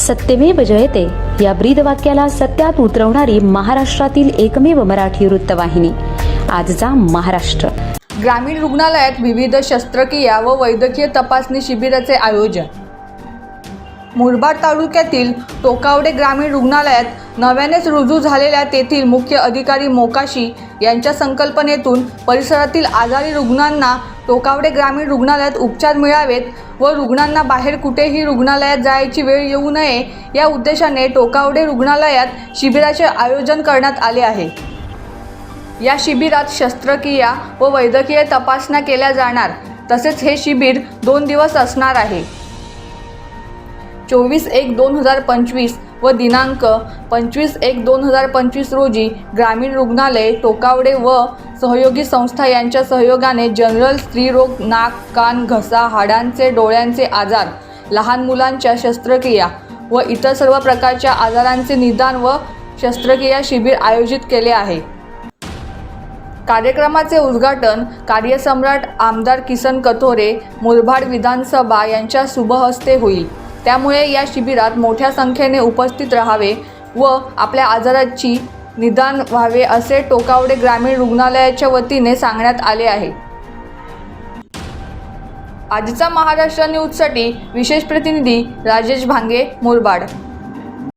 सत्यमेव जयते. या ब्रीद वाक्याला सत्यात उतरवणारी महाराष्ट्रातील एकमेव मराठी वृत्तवाहिनी. आजचा महाराष्ट्र. ग्रामीण रुग्णालयात विविध शस्त्रक्रिया व वैद्यकीय तपासणी शिबिराचे आयोजन. मुरबाड तालुक्यातील टोकावडे ग्रामीण रुग्णालयात नव्यानेच रुजू झालेल्या तेथील मुख्य अधिकारी मोकाशी यांच्या संकल्पनेतून परिसरातील आजारी रुग्णांना टोकावडे ग्रामीण रुग्णालयात उपचार मिळावेत व रुग्णांना बाहेर कुठेही रुग्णालयात जायची वेळ येऊ नये या उद्देशाने टोकावडे रुग्णालयात शिबिराचे आयोजन करण्यात आले आहे. या शिबिरात शस्त्रक्रिया व वैद्यकीय तपासण्या केल्या जाणार तसेच हे शिबिर दोन दिवस असणार आहे. चोवीस एक दोन हजार पंचवीस व दिनांक पंचवीस एक दोन हजार पंचवीस रोजी ग्रामीण रुग्णालय टोकावडे व सहयोगी संस्था यांच्या सहयोगाने जनरल स्त्रीरोग नाक कान घसा हाडांचे डोळ्यांचे आजार लहान मुलांच्या शस्त्रक्रिया व इतर सर्व प्रकारच्या आजारांचे निदान व शस्त्रक्रिया शिबिर आयोजित केले आहे. कार्यक्रमाचे उद्घाटन कार्यसम्राट आमदार किसन कथोरे मुरबाड विधानसभा यांच्या शुभहस्ते होईल. त्यामुळे या शिबिरात मोठ्या संख्येने उपस्थित राहावे व आपल्या आजाराची निदान व्हावे असे टोकावडे ग्रामीण रुग्णालयाच्या वतीने सांगण्यात आले आहे. आजचा महाराष्ट्र न्यूजसाठी विशेष प्रतिनिधी राजेश भांगे मुरबाड.